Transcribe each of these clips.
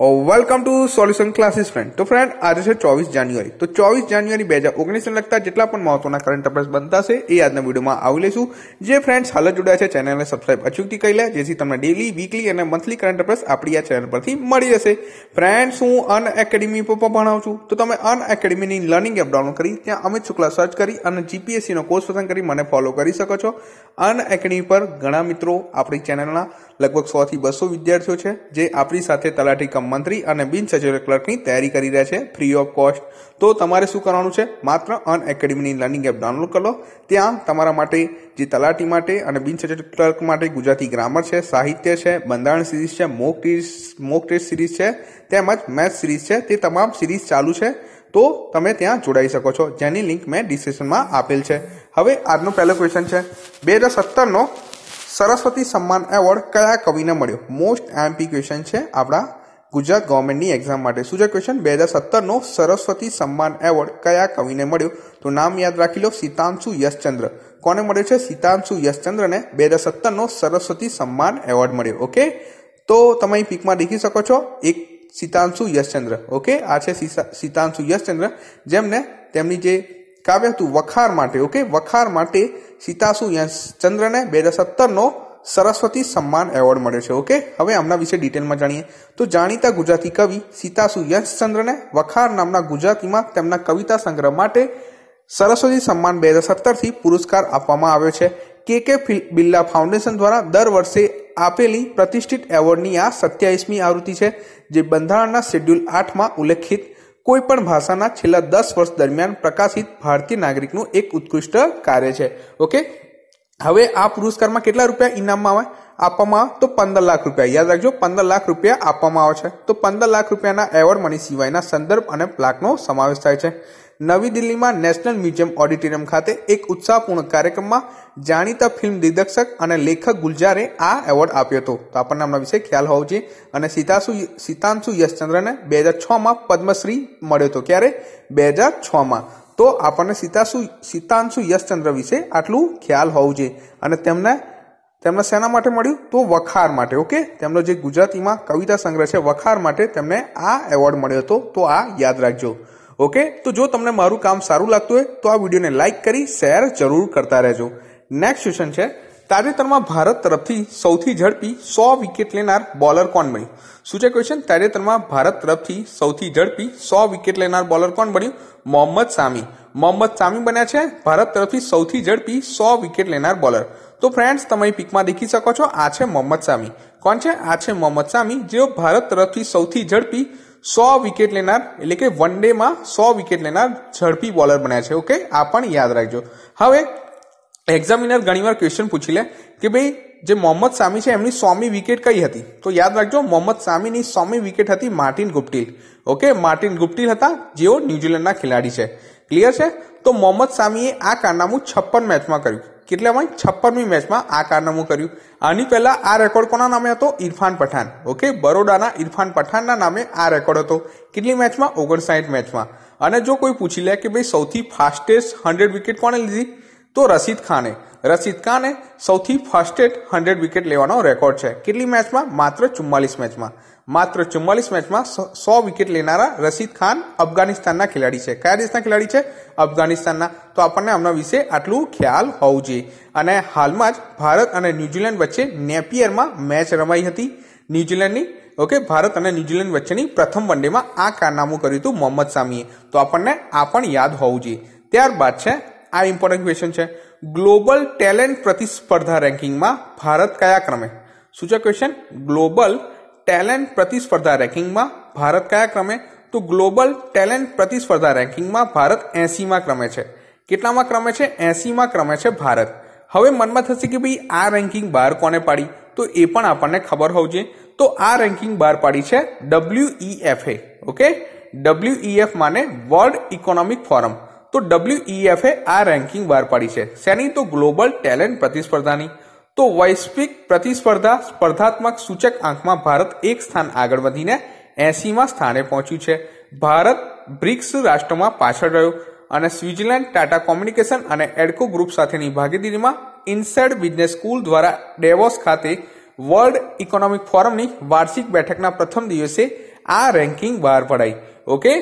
Welcome to solution classes friend તો friend આજે છે ચોવીસ જાન્યુઆરી તો ચોવીસ જાન્યુઆરી બે હજાર ઓગણીસને લગતા જેટલા પણ મહત્વના કરંટ અફેર્સ બનતા છે એ આજના વિડીયોમાં આવી લઈશું જે ફ્રેન્ડ્સ હાલ જોડાયા છે ચેનલને સબસ્ક્રાઇબ અચૂકથી કરી લે જેથી તમને ડેલી વીકલી અને મંથલી કરંટ અફેર્સ આપણી આ ચેનલ પરથી મળી જશે ફ્રેન્ડ્સ હું અન એકેડમી પર ભણાવું છું તો તમે અન એકેડમીની લર્નિંગ એપ ડાઉનલોડ કરી ત્યાં અમિત શુક્લા સર્ચ કરી અને જીપીએસસીનો કોર્સ પસંદ કરી મને ફોલો કરી શકો છો અન એકેડમી પર ઘણા મિત્રો આપણી ચેનલના લગભગ સો થી બસો વિદ્યાર્થીઓ છે, જે આપણી સાથે તલાટી કમ મંત્રી અને બિન સચિવ ક્લર્કની તૈયારી કરી રહ્યા છે ફ્રી ઓફ કોસ્ટ તો તમારે શું કરવાનું છે? માત્ર અન એકેડમીની લર્નિંગ એપ ડાઉનલોડ કરો ત્યાં તમારા માટે જે તલાટી માટે અને બિન સચિવ ક્લર્ક માટે ગુજરાતી ગ્રામર છે, સાહિત્ય છે, બંધારણ સિરીઝ છે mock test mock test series છે, તેમજ મેથ સિરીઝ છે, તે તમામ સિરીઝ ચાલુ છે. તો તમે ત્યાં જોડાઈ શકો છો. જેની લિંક મેં ડિસ્ક્રિપ્શનમાં આપેલ છે. હવે આજનો પહેલો ક્વેશ્ચન છે. બે હજાર સત્તરનો સરસ્વતી સન્માન એવોર્ડ કયા કવિને મળ્યો? મોસ્ટ એમપી ક્વેશ્ચન છે આપણા ગુજરાત ગવર્મેન્ટની એક્ઝામ માટે. શું છે ક્વેશ્ચન બે હજાર સત્તરનો સરસ્વતી સન્માન એવોર્ડ કયા કવિને મળ્યો? તો નામ યાદ રાખી લો, સીતાંશુ યશચંદ્ર. કોને મળ્યો છે? સીતાંશુ યશચંદ્રને બે હજાર સત્તરનો સરસ્વતી સન્માન એવોર્ડ મળ્યો, ઓકે? તો તમે પીકમાં દેખી શકો છો, એક સીતાંશુ યશચંદ્ર, ઓકે? આ છે સીતાંશુ યશચંદ્ર, જેમને તેમની જે કાવ્ય હતું વખાર માટે ઓકે વખાર માટે સીતાસુ ચંદ્રને બે હજાર સત્તરનો સરસ્વતી સન્માન એવોર્ડ મળ્યો છે ઓકે હવે આમના વિશે ડિટેલમાં જાણીએ. તો જાણીતા ગુજરાતી કવિ સીતાસુ યશચંદ્રને વખાર નામના ગુજરાતીમાં તેમના કવિતા સંગ્રહ માટે સરસ્વતી સન્માન બે હજાર સત્તરથી પુરસ્કાર આપવામાં આવ્યો છે. કે કે બિરલા ફાઉન્ડેશન દ્વારા દર વર્ષે આપેલી પ્રતિષ્ઠિત એવોર્ડની આ સત્યાવીસમી આવૃત્તિ છે, જે બંધારણના શેડ્યુલ આઠમાં ઉલ્લેખિત કોઈ પણ ભાષાના છેલ્લા દસ વર્ષ દરમિયાન પ્રકાશિત ભારતીય નાગરિકનું એક ઉત્કૃષ્ટ કાર્ય છે. ઓકે હવે આ પુરસ્કારમાં કેટલા રૂપિયા ઇનામમાં આવે? આપવામાં આવે તો પંદર લાખ રૂપિયા. યાદ રાખજો, પંદર લાખ રૂપિયા આપવામાં આવે છે. તો પંદર લાખ રૂપિયાના એવોર્ડ મની સિવાયના સંદર્ભ અને પ્લાકનો સમાવેશ થાય છે. નવી દિલ્હીમાં નેશનલ મ્યુઝિયમ ઓડિટોરિયમ ખાતે એક ઉત્સાહપૂર્ણ કાર્યક્રમમાં જાણીતા ફિલ્મ દિગ્દર્શક અને લેખક ગુલજારે આ એવોર્ડ આપ્યો હતો. તો આપણને આમના વિશે ખ્યાલ હોવો જોઈએ અને સીતાસુ સીતાંશુ યશચંદ્રને બે હજાર છમાં પદ્મશ્રી મળ્યો હતો. ક્યારે? બે હજાર છમાં તો આપણને સીતાસુ, સીતાંશુ યશચંદ્ર વિશે આટલું ખ્યાલ હોવું જોઈએ. અને તેમને તેમને શેના માટે મળ્યું? તો વખાર માટે, ઓકે? તેમનો જે ગુજરાતીમાં કવિતા સંગ્રહ છે, વખાર માટે તેમને આ એવોર્ડ મળ્યો હતો. તો આ યાદ રાખજો. ઓકે તો જો તમને મારું કામ સારું લાગતું હોય, તો આ વિડીયોને લાઇક કરી શેર જરૂર કરતા રહેજો. નેક્સ્ટ ક્વેશ્ચન છે, તાજેતરમાં ભારત તરફથી સૌથી ઝડપી સો વિકેટ લેનાર બોલર કોણ બન્યું? શું છે ક્વેશ્ચન તાજેતરમાં ભારત તરફથી સૌથી ઝડપી સો વિકેટ લેનાર બોલર કોણ બન્યું? મોહમ્મદ સામી. મોહમ્મદ સામી બન્યા છે, ભારત તરફથી સૌથી ઝડપી સો વિકેટ લેનાર બોલર તો ફ્રેન્ડ્સ તમે પિકમાં દેખી શકો છો, આ છે મોહમ્મદ સામી. કોણ છે? આ છે મોહમ્મદ સામી, જેઓ ભારત તરફથી સૌથી ઝડપી સો વિકેટ લેનાર, એટલે કે વન ડેમાં સો વિકેટ લેનાર ઝડપી બોલર બન્યા છે ઓકે આ પણ યાદ રાખજો. હવે એક્ઝામિનર ઘણીવાર ક્વેશ્ચન પૂછી લે કે ભાઈ, જે મોહમ્મદ સામી છે, એમની સોમી વિકેટ કઈ હતી? તો યાદ રાખજો, મોહમ્મદ સામીની સોમી વિકેટ હતી Martin Guptill okay Martin Guptill હતા, જેઓ ન્યુઝીલેન્ડના ખેલાડી છે. ક્લિયર છે? તો મોહમ્મદ સામીએ આ કારનામું છપ્પન મેચમાં કર્યું. કેટલામાં છપ્પનમી મેચમાં આ કારનામું કર્યું. આની પહેલા આ રેકોર્ડ કોના નામે હતો? ઇરફાન પઠાણ. ઓકે બરોડાના ઇરફાન પઠાણના નામે આ રેકોર્ડ હતો. કેટલી મેચમાં? ઓગણસાઠ મેચમાં. અને જો કોઈ પૂછી લે કે ભાઈ સૌથી ફાસ્ટેસ્ટ હંડ્રેડ વિકેટ કોને લીધી? તો રશીદ ખાને. રશીદ ખાને સૌથી ફાસ્ટેસ્ટ હંડ્રેડ વિકેટ લેવાનો રેકોર્ડ છે. કેટલી મેચમાં? માત્ર ચુમ્માલીસ મેચમાં. માત્ર ચુમ્માલીસ મેચમાં સો વિકેટ લેનારા રશીદ ખાન અફઘાનિસ્તાનના ખેલાડી છે. કયા દેશના ખેલાડી છે? અફઘાનિસ્તાનના. તો આપણને આમના વિશે આટલું ખ્યાલ હોવું જોઈએ. અને હાલમાં જ ભારત અને ન્યુઝીલેન્ડ વચ્ચે નેપિયરમાં મેચ રમાઈ હતી. ન્યુઝીલેન્ડની, ઓકે, ભારત અને ન્યુઝીલેન્ડ વચ્ચેની પ્રથમ વનડેમાં આ કારનામું કર્યું હતું મોહમ્મદ સામીએ. તો આપણને આ પણ યાદ હોવું જોઈએ. ત્યારબાદ છે, આ ઇમ્પોર્ટન્ટ ક્વેશ્ચન છે. ગ્લોબલ ટેલેન્ટ પ્રતિસ્પર્ધા રેન્કિંગમાં ભારત કયા ક્રમે? શું છે ક્વેશ્ચન ગ્લોબલ ટેલેન્ટ પ્રતિસ્પર્ધા રેન્કિંગમાં ભારત કયા ક્રમે? તો ગ્લોબલ ટેલેન્ટ પ્રતિસ્પર્ધા રેન્કિંગમાં ભારત એસીમાં ક્રમે છે. કેટલામાં ક્રમે છે? એસીમાં ક્રમે છે ભારત. હવે મનમાં થશે કે ભાઈ, આ રેન્કિંગ બહાર કોને પાડી? તો એ પણ આપણને ખબર હોવું જોઈએ તો આ રેન્કિંગ બહાર પાડી છે W E A okay? W E F માને વર્લ્ડ ઇકોનોમિક ફોરમ. તો ડબલ્યુ ઈ એ આ રેન્કિંગ બહાર પાડી છે. શેની? તો ગ્લોબલ ટેલેન્ટ પ્રતિસ્પર્ધાની. તો વૈશ્વિક પ્રતિસ્પર્ધા સ્પર્ધાત્મક સૂચક આંકમાં ભારત એક સ્થાન આગળ વધીને એસીમાં સ્થાને પહોંચ્યું છે. ભારત બ્રિક્સ રાષ્ટ્રોમાં પાછળ રહ્યું અને સ્વિટ્ઝરલેન્ડ, ટાટા કોમ્યુનિકેશન અને એડકો ગ્રુપ સાથેની ભાગીદારીમાં ઇન્સેડ બિઝનેસ સ્કૂલ દ્વારા ડેવોસ ખાતે વર્લ્ડ ઇકોનોમિક ફોરમની વાર્ષિક બેઠકના પ્રથમ દિવસે આ રેન્કિંગ બહાર પડાઈ. ઓકે?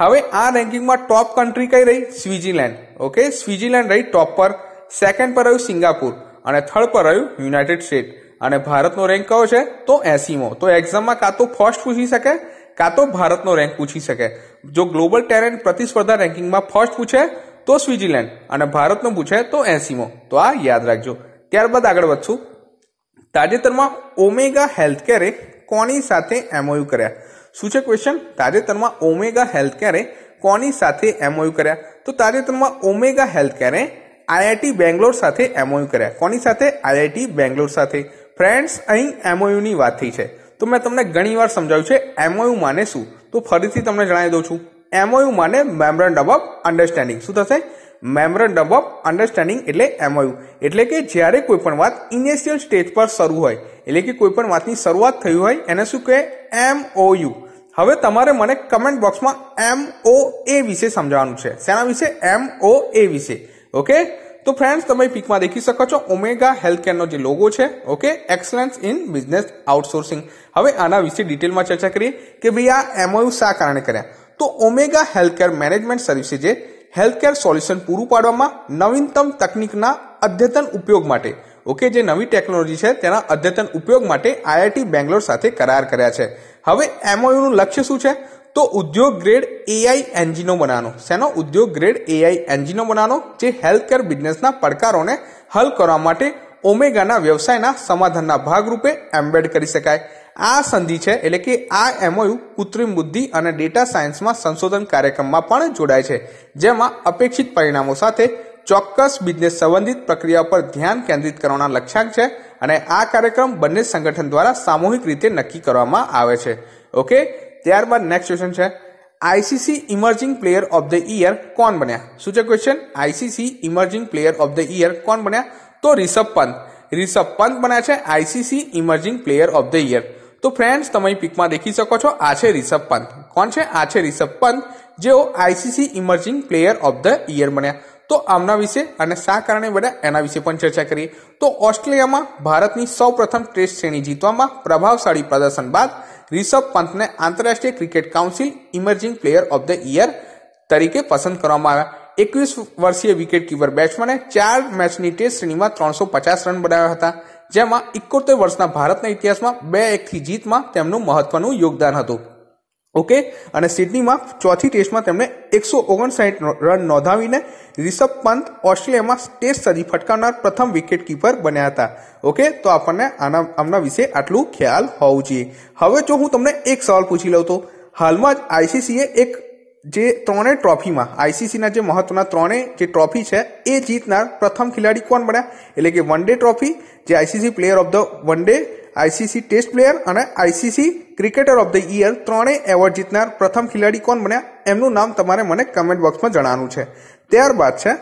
હવે આ રેન્કિંગમાં ટોપ કન્ટ્રી કઈ રહી? Switzerland okay? સ્વિટરલેન્ડ રહી ટોપ પર. સેકન્ડ પર રહ્યું સિંગાપુર. અને થર્ડ પર રહ્યું, યુનાઇટેડ સ્ટેટ. અને ભારતનો રેન્ક કયો છે? તો એસીમો. તો એક્ઝામમાં કાં તો ફર્સ્ટ પૂછી શકે, કાં તો ભારતનો રેન્ક પૂછી શકે. જો ગ્લોબલ ટેલેન્ટ પ્રતિસ્પર્ધા રેન્કિંગમાં ફર્સ્ટ પૂછે, તો સ્વિટરલેન્ડ અને ભારતનો પૂછે, તો એસીમો. તો આ યાદ રાખજો. ત્યારબાદ આગળ વધશું. તાજેતરમાં ઓમેગા હેલ્થકેરે કોની સાથે એમઓયુ કર્યા? શું છે ક્વેશ્ચન તાજેતરમાં ઓમેગા હેલ્થકેરે કોની સાથે એમઓયુ કર્યા? તો તાજેતરમાં ઓમેગા હેલ્થકેરે આઈઆઈટી બેંગ્લોર સાથે એમઓયુ કર્યા. કોની સાથે? આઈઆઈટી બેંગ્લોર સાથે. ફ્રેન્ડ્સ, અહીં એમઓયુની વાત થઈ છે. તો મેં તમને ઘણી વાર સમજાવ્યું છે એમઓયુ માને શું? તો ફરીથી તમને જણાવી દઉં છું. એમઓયુ માને મેમરન્ડમ ઓફ અન્ડરસ્ટેન્ડિંગ. શું થશે? મેમરન્ડમ ઓફ અન્ડરસ્ટેન્ડિંગ એટલે એમઓયુ એટલે કે જ્યારે કોઈ પણ વાત ઇનિશિયલ સ્ટેજ પર શરૂ હોય, એટલે કે કોઈ પણ વાતની શરૂઆત થઈ હોય, એને શું કહે? એમઓયુ હવે તમારે મને કમેન્ટ બોક્સમાં એમ એ વિશે સમજાવવાનું છે. શેના વિશે? એમ એ વિશે. ઓકે તો ફ્રેન્ડ્સ તમે પીકમાં દેખી શકો છો. ઓમેગા હેલ્થકેરનો જે લોગો છે okay excellence in business outsourcing હવે આના વિશે ડિટેલમાં ચર્ચા કરીએ કે ભાઈ આ એમઓયુ શા કારણે કર્યા? તો ઓમેગા હેલ્થકેર મેનેજમેન્ટ સર્વિસીસે હેલ્થકેર સોલ્યુશન પૂરું પાડવામાં નવીનતમ તકનીકના અદ્યતન ઉપયોગ માટે ઓકે જે નવી ટેકનોલોજી છે, તેના અદ્યતન ઉપયોગ માટે આઈઆઈટી બેંગ્લોર સાથે કરાર કર્યા છે. હવે એમઓયુનું લક્ષ્ય શું છે? તો ઉદ્યોગ ગ્રેડ એઆઈ એન્જિનો બનાવવાનો. શેનો? ઉદ્યોગ ગ્રેડ એઆઈ એન્જિનો બનાવવાનો, જે હેલ્થકેર બિઝનેસના પડકારોને હલ કરવા માટે ઓમેગાના વ્યવસાયના સમાધાનના ભાગરૂપે એમ્બેડ કરી શકાય. આ સંધિ છે, એટલે કે આ એમઓયુ કૃત્રિમ બુદ્ધિ અને ડેટા સાયન્સમાં સંશોધન કાર્યક્રમમાં પણ જોડાય છે, જેમાં અપેક્ષિત પરિણામો સાથે ચોક્કસ બિઝનેસ સંબંધિત પ્રક્રિયા પર ધ્યાન કેન્દ્રિત કરવાના લક્ષ્યાંક છે અને આ કાર્યક્રમ બંને સંગઠન દ્વારા સામૂહિક રીતે નક્કી કરવામાં આવે છે. ઓકે? ત્યારબાદ નેક્સ્ટ ક્વેશ્ચન છે. ICC emerging player of the year કોણ બન્યા? શું છે question ICC emerging player of the year કોણ બન્યા? તો રિષભ પંત. રિષભ પંત બન્યા છે ICC emerging player of the year તો ફ્રેન્ડ્સ તમે પિકમાં દેખી શકો છો, આ છે રિષભ પંત. કોણ છે? આ છે રિષભ પંત, જેઓ ICC emerging player of the year બન્યા. તો આમના વિશે અને શા કારણે બન્યા એના વિશે પણ ચર્ચા કરીએ તો ઓસ્ટ્રેલિયામાં ભારતની સૌ પ્રથમ ટેસ્ટ શ્રેણી જીતવામાં પ્રભાવશાળી પ્રદર્શન બાદ રિષભ પંતને આંતરરાષ્ટ્રીય cricket council emerging player of the year તરીકે પસંદ કરવામાં આવ્યા. એકવીસ વર્ષીય વિકેટ કીપર બેટ્સમેને ચાર મેચની ટેસ્ટ શ્રેણીમાં ત્રણસો પચાસ રન બનાવ્યા હતા, જેમાં ઇકોતેર વર્ષના ભારતના ઇતિહાસમાં બે એકથી જીતમાં તેમનું મહત્વનું યોગદાન હતું. ઓકે? અને સિડનીમાં ચોથી ટેસ્ટમાં તેમણે એકસો ઓગણસાઠ રન નોંધાવીને રિષભ પંત ઓસ્ટ્રેલિયામાં ટેસ્ટ સદી ફટકારનાર પ્રથમ વિકેટ કીપર બન્યા હતા. ઓકે? તો આપણને આના, આમના વિશે આટલું ખ્યાલ હોવું જોઈએ. હવે જો હું તમને એક સવાલ પૂછી લઉં તો, હાલમાં જ આઈસીસીએ એક જે ત્રણેય ટ્રોફીમાં, આઈસીસીના જે મહત્વના ત્રણેય જે ટ્રોફી છે, એ જીતનાર પ્રથમ ખેલાડી કોણ બન્યા? એટલે કે વન ડે ટ્રોફી, જે ICC player of the one day, ICC test player અને ICC cricketer of the year ત્રણેય એવોર્ડ જીતનાર પ્રથમ ખેલાડી કોણ બન્યા? એમનું નામ તમારે મને કમેન્ટ બોક્સમાં જણાવવાનું છે. ત્યારબાદ છે,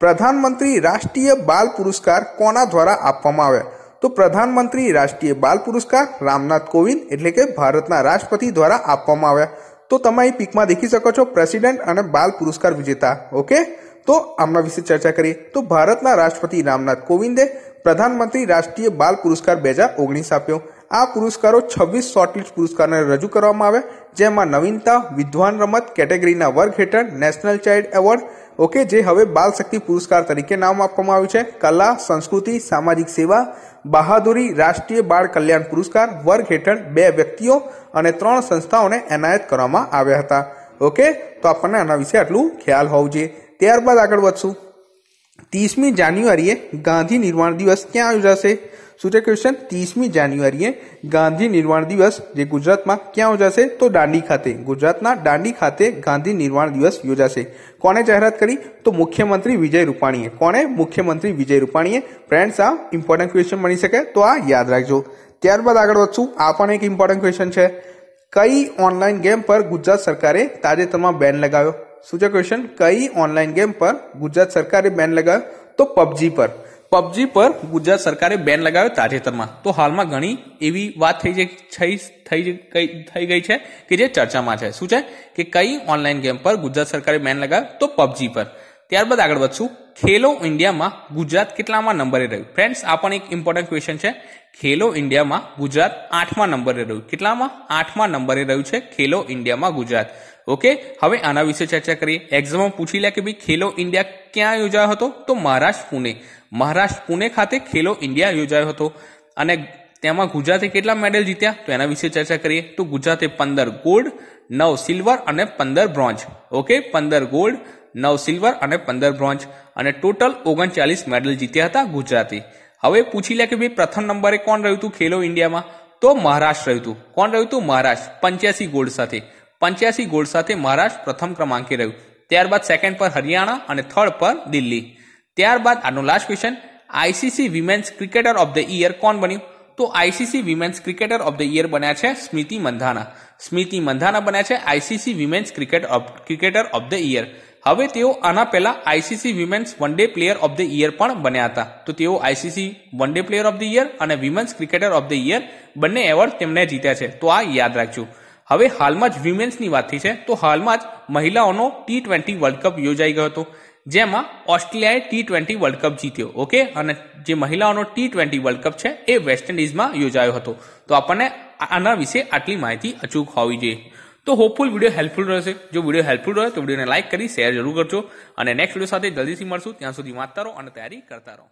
પ્રધાનમંત્રી રાષ્ટ્રીય બાલ પુરસ્કાર કોના દ્વારા આપવામાં આવ્યા? તો પ્રધાનમંત્રી રાષ્ટ્રીય બાલ પુરસ્કાર રામનાથ કોવિંદ એટલે કે ભારતના રાષ્ટ્રપતિ દ્વારા આપવામાં આવ્યા. તો તમે અહીં પીકમાં દેખી શકો છો પ્રેસિડેન્ટ અને બાલ પુરસ્કાર વિજેતા. ઓકે? તો આમના વિશે ચર્ચા કરીએ. તો ભારતના રાષ્ટ્રપતિ રામનાથ કોવિંદે પ્રધાનમંત્રી રાષ્ટ્રીય બાલ પુરસ્કાર બે હજાર ઓગણીસ આપ્યો. આ પુરસ્કારો છવ્વીસ શોર્ટલિસ્ટ પુરસ્કારને રજૂ કરવામાં આવે, જેમાં નવીનતા, વિદ્વાન રમત કેટેગરીના વર્ગ હેઠળ નેશનલ ચાઇલ્ડ એવોર્ડ, ઓકે, જે હવે બાલ શક્તિ પુરસ્કાર તરીકે નામ આપવામાં આવ્યું છે, કલા, સંસ્કૃતિ, સામાજિક સેવા, બહાદુરી, રાષ્ટ્રીય બાળ કલ્યાણ પુરસ્કાર, વર્ગ હેઠળ બે વ્યક્તિઓ અને ત્રણ સંસ્થાઓને એનાયત કરવામાં આવ્યા હતા. ઓકે, તો આપણને આના વિશે આટલું ખ્યાલ હોવું જોઈએ. ત્યારબાદ આગળ વધશું. ત્રીસમી જાન્યુઆરીએ ગાંધી નિર્માણ દિવસ ક્યાં યોજાશે? શું છે ક્વેશ્ચન ત્રીસમી જાન્યુઆરીએ ગાંધી નિર્વાણ દિવસ જે ગુજરાતમાં ક્યાં યોજાશે તો દાંડી ખાતે ગુજરાતના દાંડી ખાતે ગાંધી નિર્વાણ દિવસ યોજાશે કોને જાહેરાત કરી તો મુખ્યમંત્રી વિજય રૂપાણીએ કોને મુખ્યમંત્રી વિજય રૂપાણીએ ફ્રેન્ડ્સ આ ઇમ્પોર્ટન્ટ ક્વેશ્ચન બની શકે તો આ યાદ રાખજો ત્યારબાદ આગળ વધશું આ પણ એક ઇમ્પોર્ટન્ટ ક્વેશ્ચન છે કઈ ઓનલાઈન ગેમ પર ગુજરાત સરકારે તાજેતરમાં બેન લગાવ્યો શું છે ક્વેશ્ચન કઈ ઓનલાઈન ગેમ પર ગુજરાત સરકારે બેન લગાવ્યો તો પબજી પર પબજી પર ગુજરાત સરકારે બેન લગાવ્યો તાજેતરમાં. તો હાલમાં ઘણી એવી વાત થઈ થઈ થઈ ગઈ છે કે જે ચર્ચામાં છે. શું છે? કે કઈ ઓનલાઈન ગેમ પર ગુજરાત સરકારે બેન લગાવ્યો? તો પબજી પર. ત્યારબાદ આગળ વધશું. ખેલો ઇન્ડિયામાં ગુજરાત કેટલામાં નંબરે રહ્યું? ફ્રેન્ડ્સ આ પણ એક ઇમ્પોર્ટન્ટ ક્વેશ્ચન છે. ખેલો ઇન્ડિયામાં ગુજરાત આઠમા નંબરે રહ્યું. કેટલામાં? આઠમા નંબરે રહ્યું છે ખેલો ઇન્ડિયામાં ગુજરાત. ઓકે હવે આના વિશે ચર્ચા કરીએ. એક્ઝામમાં પૂછી લે કે ભાઈ ખેલો ઇન્ડિયા ક્યાં યોજાયો હતો? તો મહારાષ્ટ્ર, પુણે. મહારાષ્ટ્ર, પુણે ખાતે ખેલો ઇન્ડિયા યોજાયો હતો. અને તેમાં ગુજરાતે કેટલા મેડલ જીત્યા? તો એના વિશે ચર્ચા કરીએ. તો ગુજરાતે પંદર ગોલ્ડ નવ સિલ્વર અને પંદર બ્રોન્ઝ ઓકે પંદર ગોલ્ડ નવ સિલ્વર અને પંદર બ્રોન્ઝ અને ટોટલ ઓગણચાલીસ મેડલ જીત્યા હતા ગુજરાતી. હવે પૂછી લે કે ભાઈ પ્રથમ નંબરે કોણ રહ્યું હતું ખેલો ઇન્ડિયામાં? તો મહારાષ્ટ્ર રહ્યું હતું. કોણ રહ્યું હતું? મહારાષ્ટ્ર. પંચ્યાસી ગોલ્ડ સાથે. પંચ્યાસી ગોલ્ડ સાથે મહારાષ્ટ્ર પ્રથમ ક્રમાંકે રહ્યું. ત્યારબાદ સેકન્ડ પર હરિયાણા અને થર્ડ પર દિલ્હી. ત્યારબાદ આનો last question ICC women's cricketer of the year કોણ બન્યું? તો ICC women's cricketer of the year બન્યા છે સ્મિતિ મંધાના. સ્મિતિ મંધાના બન્યા છે ICC women's cricket cricketer of the year હવે તેઓ આના પહેલા ICC women's one day player of the year પણ બન્યા હતા. તો તેઓ ICC one day player of the year અને women's cricketer of the year બંને એવોર્ડ તેમણે જીત્યા છે. તો આ યાદ રાખજો. હવે હાલમાં જ વિમેન્સની વાત થઈ છે. તો હાલમાં જ મહિલાઓનો ટી ટ્વેન્ટી વર્લ્ડ કપ યોજાઈ ગયો હતો, જેમાં ઓસ્ટ્રેલિયાએ ટી ટ્વેન્ટી વર્લ્ડ કપ જીત્યો, ઓકે? અને જે મહિલાઓનો ટી ટ્વેન્ટી વર્લ્ડ કપ છે, એ વેસ્ટ ઇન્ડિઝમાં યોજાયો હતો. તો આપણને આના વિશે આટલી માહિતી અચૂક હોવી જોઈએ. તો હોપફુલ વીડિયો હેલ્પફુલ રહેશે. જો વીડિયો હેલ્પફુલ રહે તો વિડીયોને લાઇક કરી શેર જરૂર કરજો. અને નેક્સ્ટ વીડિયો સાથે જલ્દીથી મળશું. ત્યાં સુધી વાંચતા રહો અને તૈયારી કરતા રહો.